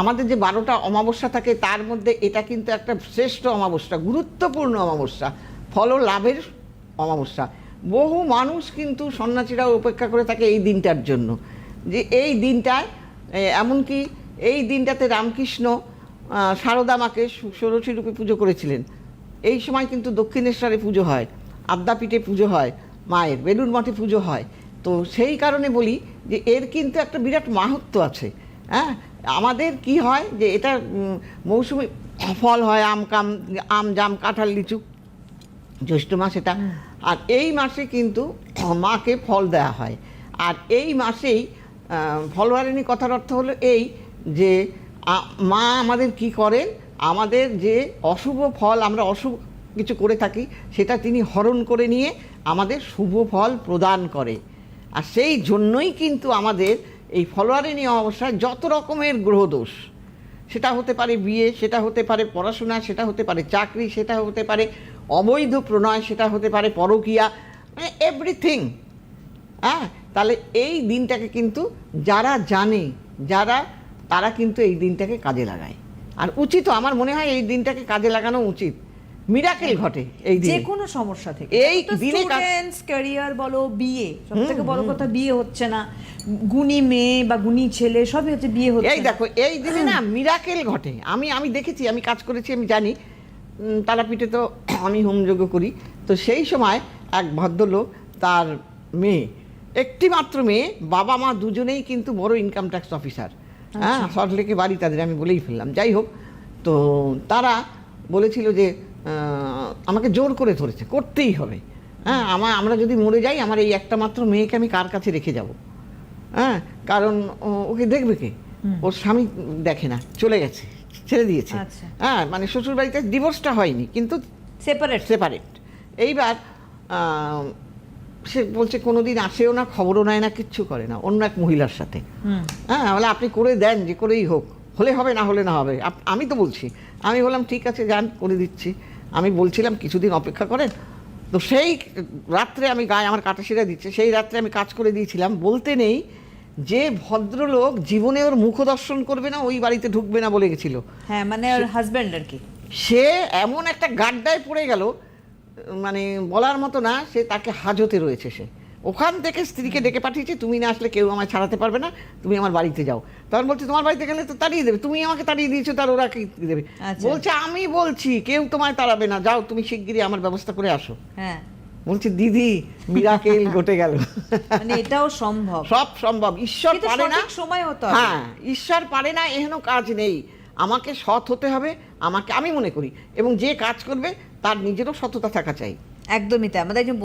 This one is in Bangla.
আমাদের যে বারোটা অমাবস্যা থাকে, তার মধ্যে এটা কিন্তু একটা শ্রেষ্ঠ অমাবস্যা, গুরুত্বপূর্ণ অমাবস্যা ফল লাভের অমাবস্যা। বহু মানুষ কিন্তু সন্ন্যাসীরা অপেক্ষা করে থাকে এই দিনটার জন্য। যে এই দিনটায় এমনকি এই দিনটাতে রামকৃষ্ণ সারদা মাকে ষোড়শী রূপে পুজো করেছিলেন। এই সময় কিন্তু দক্ষিণেশ্বরে পুজো হয়, আদ্যাপীঠে পুজো হয়, মায়ের বেলুর মঠে পুজো হয়। তো সেই কারণে বলি যে এর কিন্তু একটা বিরাট মাহাত্ম্য আছে। হ্যাঁ? আমাদের কি হয় যে এটা মৌসুমি ফল হয় আম কাম আম জাম কাঁঠাল লিচু জ্যৈষ্ঠ মাস এটা। আর এই মাসে কিন্তু মাকে ফল দেওয়া হয়। আর এই মাসেই আহ, ফলহারিণী কথার অর্থ হলো এই যে মা আমাদের কি করেন? আমাদের যে অশুভ ফল আমরা অশুভ কিছু করে থাকি সেটা তিনি হরণ করে নিয়ে আমাদের শুভ ফল প্রদান করে। আর সেই জন্যই কিন্তু আমাদের এই ফলোয়ারিণী অবস্থায় যত রকমের গ্রহদোষ সেটা হতে পারে বিয়ে, সেটা হতে পারে পড়াশোনা, সেটা হতে পারে চাকরি, সেটা হতে পারে অবৈধ প্রণয়, সেটা হতে পারে পরকীয়া মানে এভরিথিং হ্যাঁ? তাহলে এই দিনটাকে কিন্তু যারা জানে, যারা, তারা কিন্তু এই দিনটাকে কাজে লাগায়। আর উচিত, আমার মনে হয় এই দিনটাকে কাজে লাগানো উচিত। মিরাকেল ঘটে এই যে কোনো সমস্যা থেকে। এই দিনে স্টুডেন্টস ক্যারিয়ার বলো বিয়ে সব থেকে বড় কথা বিয়ে হচ্ছে না। গুণী মেয়ে বা গুণী ছেলে সবই হচ্ছে বিয়ে হচ্ছে এই দেখো এই দিনে না মিরাকেল ঘটে। আমি আমি দেখেছি আমি কাজ করেছি আমি জানি। তারাপীঠে তো আমি হোমযজ্ঞ করি। তো সেই সময় এক ভদ্রলোক তার মেয়ে একটি মাত্র মেয়ে বাবা মা দুজনেই কিন্তু বড় ইনকাম ট্যাক্স অফিসার হ্যাঁ সল্টলেকে বাড়ি তাদের আমি বলেই ফেললাম। যাই হোক তো তারা বলেছিল যে আমাকে জোর করে ধরেছে করতেই হবে। হ্যাঁ আমার আমরা যদি মরে যাই আমার এই একটা মাত্র মেয়েকে আমি কার কাছে রেখে যাব? হ্যাঁ কারণ ও- ওকে দেখবে কে? ওর স্বামী দেখে না চলে গেছে ছেড়ে দিয়েছে। আচ্ছা। হ্যাঁ মানে শ্বশুর বাড়িতে ডিভোর্সটা হয়নি কিন্তু সেপারেট সেপারেট এইবার সে বলছে কোনোদিন আসেও না খবরও নেয় না কিচ্ছু করে না। অন্য এক মহিলার সাথে। হ্যাঁ বলে আপনি করে দেন যে করেই হোক। হলে হবে না হলে না হবে। আমি তো বলছি আমি বললাম ঠিক আছে যান করে দিচ্ছি। আমি বলছিলাম কিছুদিন অপেক্ষা করেন। তো সেই রাত্রে আমি গায়ে আমার কাটা সেরা দিচ্ছে সেই রাত্রে আমি কাজ করে দিয়েছিলাম। বলতে নেই যে ভদ্রলোক জীবনে ওর মুখ দর্শন করবে না ওই বাড়িতে ঢুকবে না বলে গেছিল। হ্যাঁ মানে ওর হাজব্যান্ড আর কি। সে এমন একটা গাড্ডায় পড়ে গেল মানে বলার মতো না সে তাকে হাজতে রয়েছে সে। ওখান থেকে স্ত্রীকে ডেকে পাঠিয়েছি তুমি না আসলে কেউ আমায় ছাড়াতে পারবে না তুমি আমার বাড়িতে যাও। তখন বলছে তোমার বাড়িতে গেলে তো তাড়িয়ে দেবে তুমি আমাকে তাড়িয়ে দিয়েছ তার ওরা কি দেবে? আচ্ছা। বলছে আমি বলছি কেউ তোমায় তাড়াবে না যাও তুমি শিগগিরই আমার ব্যবস্থা করে আসো। হ্যাঁ। বলছে দিদি মিরাকেল ঘটে গেল। মানে এটাও সম্ভব। সব সম্ভব। ঈশ্বর পারে না। সময় হতো হ্যাঁ ঈশ্বর পারে না এহেন কাজ নেই। আমাকে সৎ হতে হবে আমাকে আমি মনে করি। এবং যে কাজ করবে তার নিজেরও সততা থাকা চাই। একদমই তাই। আমাদের একজন